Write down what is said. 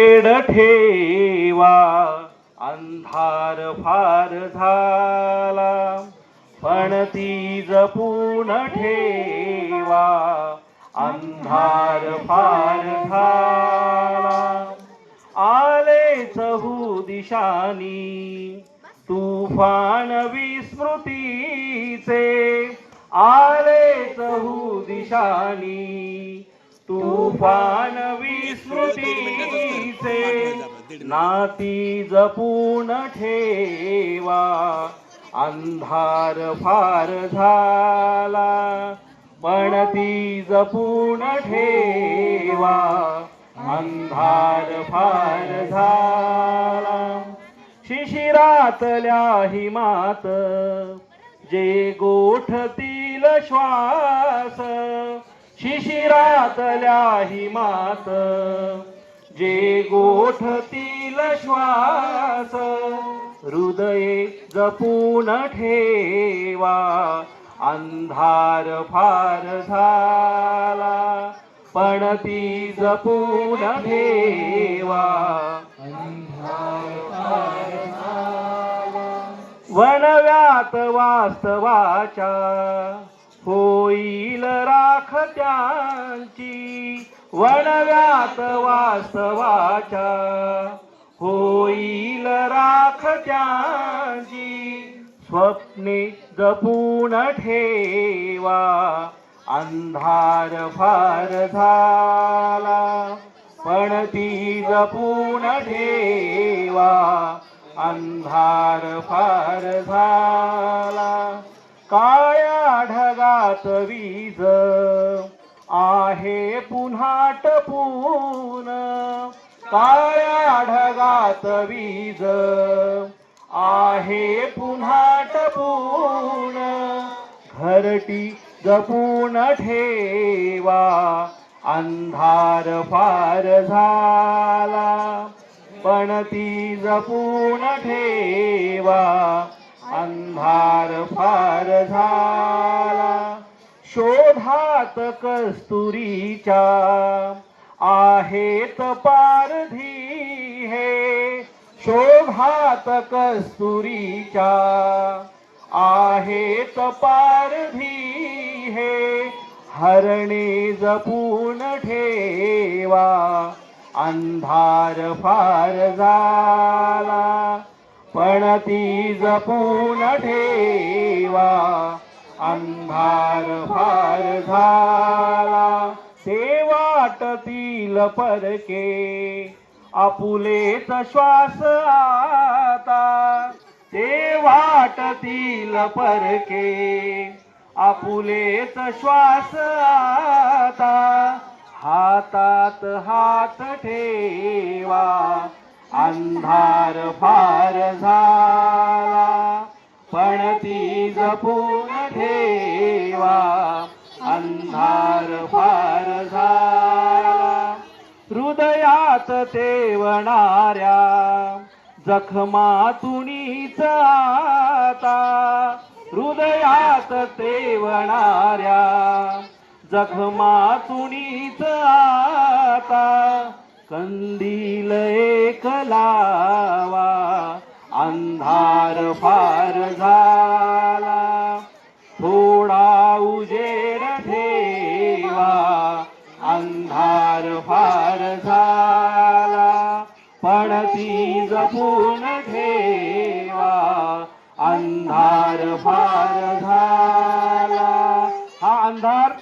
खेड ठेवा अंधार फार झाला. पण ती जपून ठेवा अंधार फार झाला. आले चहू दिशानी तुफान विस्मृतीचे. आले चहू दिशानी तुफान विस्मृतीचे नाती जपून ठेवा. अंधार फार झाला पण ती जपून ठेवा. अंधार फार झाला शिशिरातल्या हिमात जे गोठतील श्वास शिशिरातल्या हिमात जे गोठतील श्वास हृदये जपून ठेवा अंधार फार झाला पण ती जपून ठेवा. वनव्यात वास्तवाच्या होईल राख त्यांची. वणव्यात वास्तवाच्या होईल राख त्यांची. स्वप्ने जपून ठेवा अंधार फार झाला. पण ती जपून ठेवा अंधार फार झाला काळ्या ढगात वीज आहे पुन्हा टपून काळ्या ढगात वीज आहे पुन्हा टपून घरटी जपून ठेवा अंधार फार झाला. पण ती जपून ठेवा अंधार फार झाला. शोधात कस्तुरीच्या आहेत पारधी हे. शोभात कस्तुरीच्या आहेत पारधी हे. हरणे जपून ठेवा अंधार फार झाला पण ती जपून ठेवा. अंधार फार झाला ते वाटतील परके. आपुलेच श्वास आता ते वाटतील परके. आपुलेच श्वास आता हातात हात ठेवा. अंधार फार झाला. पण ती जपून ठेवा. अंधार फार झाला. हृदयात तेवणाऱ्या जखमातुनीच आता. हृदयात तेवणाऱ्या जखमातुनीच आता. कंदील एक लावा. अंधार फार झाला. पण ती जपून ठेवा. अंधार फार झाला. हा अंधार